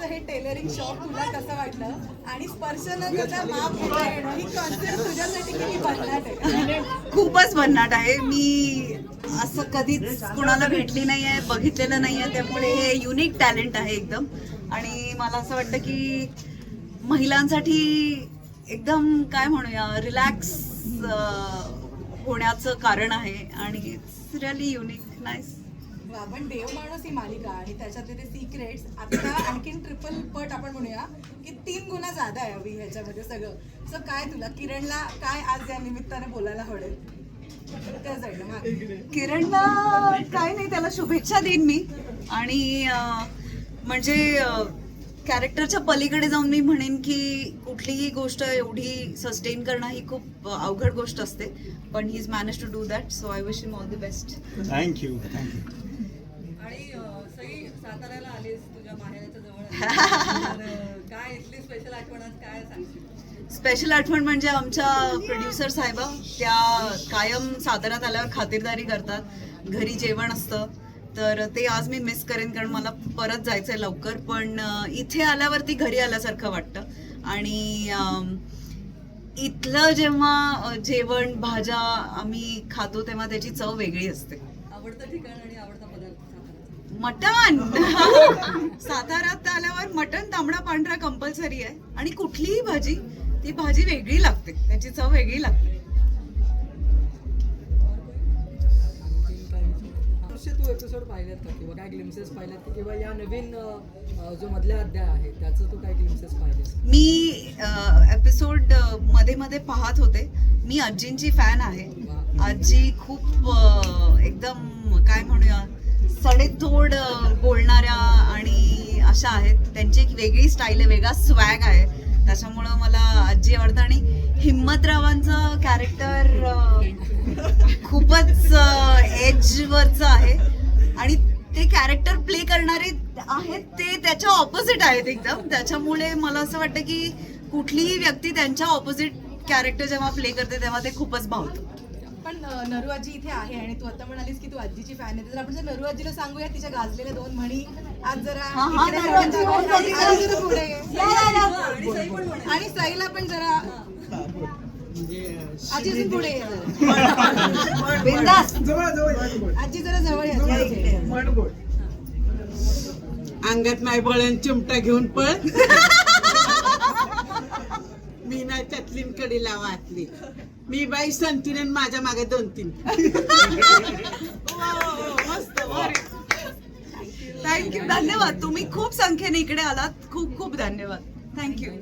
हे tailoring shop तुला कसं वाटलं? आणि स्पर्श न करता माप घेता येणं ही कॉन्सेप्ट तुझ्यासाठी किती भन्नाट आहे? खूपच भन्नाट आहे. मी असं कधीच कुणाला भेटली नाही आहे बघितलेलं नाही आहे त्यामुळे हे युनिक टॅलेंट आहे एकदम. आणि मला असं वाटतं की महिलांसाठी एकदम काय म्हणूया रिलॅक्स होण्याचं कारण आहे. आणि इट्स रिअली युनिक नाईस आपण देव माणूस ही मालिका आणि त्याच्यातले ते सिक्रेट्स आता आणखीन ट्रिपल पट आपण म्हणूया की तीन गुन्हा जादा आहे अभि ह्याच्यामध्ये सगळं. सो काय तुला? किरणला काय आज या निमित्ताने बोलायला आवडेल? त्या साईडला. किरणला काय नाही त्याला शुभेच्छा देईन मी. आणि म्हणजे कॅरेक्टरच्या पलीकडे जाऊन मी म्हणेन की कुठलीही गोष्ट एवढी सस्टेन करणं ही खूप अवघड गोष्ट असते. पण he is manage to do that so I wish him all the best thank you आणि अ, सई साताऱ्याला आलीस तुझ्या माहेराच्या जवळ. आलीस. तर, अ, काय इथली स्पेशल आठवण आज काय सांगशील? स्पेशल आठवण म्हणजे आमच्या प्रोड्युसर साहेबा त्या कायम साताऱ्यात आल्यावर खातिरदारी करतात. घरी जेवण असतं. तर ते आज मी मिस करेन कारण मला परत जायचंय लवकर. पण इथे आल्यावरती घरी आल्यासारखं वाटतं. आणि इथलं जेव्हा जेवण भाज्या आम्ही खातो तेव्हा त्याची चव वेगळी असते. आवडतं ठिकाण आणि आवडता पदार्थ साताऱ्याचा मटण! साताऱ्यात आल्यावर मटण तांबडा पांढरा कंपल्सरी आहे. आणि कुठलीही भाजी ती भाजी वेगळी लागते. त्याची चव वेगळी लागते. एपिसोड पाहिलेत का? किंवा काय ग्लिम्सेस पाहिलेत का? किंवा या नवीन जो मधला अध्याय आहे त्याचं तू काय ग्लिम्सेस पाहिलेस? मी एपिसोडमध्ये मध्ये पाहत होते. मी आजींची फॅन आहे. आजी खूप एकदम काय म्हणूया सडेतोड बोलणाऱ्या आणि अशा आहेत. त्यांची एक वेगळी स्टाईल आहे वेगळा स्वॅग आहे. त्याच्यामुळं मला आजी आवडतं आणि हिम्मतरावांचं कॅरेक्टर खूपच एजवरचं आहे. आणि ते कॅरेक्टर प्ले करणारे आहेत ते त्याच्या ऑपोजिट आहेत एकदम. त्याच्यामुळे मला असं वाटतं की कुठलीही व्यक्ती त्यांच्या ऑपोजिट कॅरेक्टर जेव्हा प्ले करते तेव्हा ते खूपच भावतं. पण नरू आजी इथे आहे आणि तू आता म्हणालीस की तू आजीची फॅन आहे. तर आपण जर नरू आजीला सांगूया तिच्या गाजलेल्या दोन म्हणी आज जरा. आणि सईला पण जरा आजी अजून पुढे ये जरा. बिनधास्त. आजी जरा जवळ ये. अंगात नाही बळण चिमटा घेऊन पळ. मी नाही त्यातलीन कडीला वाचली मी बाई संतीन आणि माझ्या मागे दोन तीन. थँक्यू धन्यवाद. तुम्ही खूप संख्येने इकडे आलात. खूप खूप धन्यवाद. थँक्यू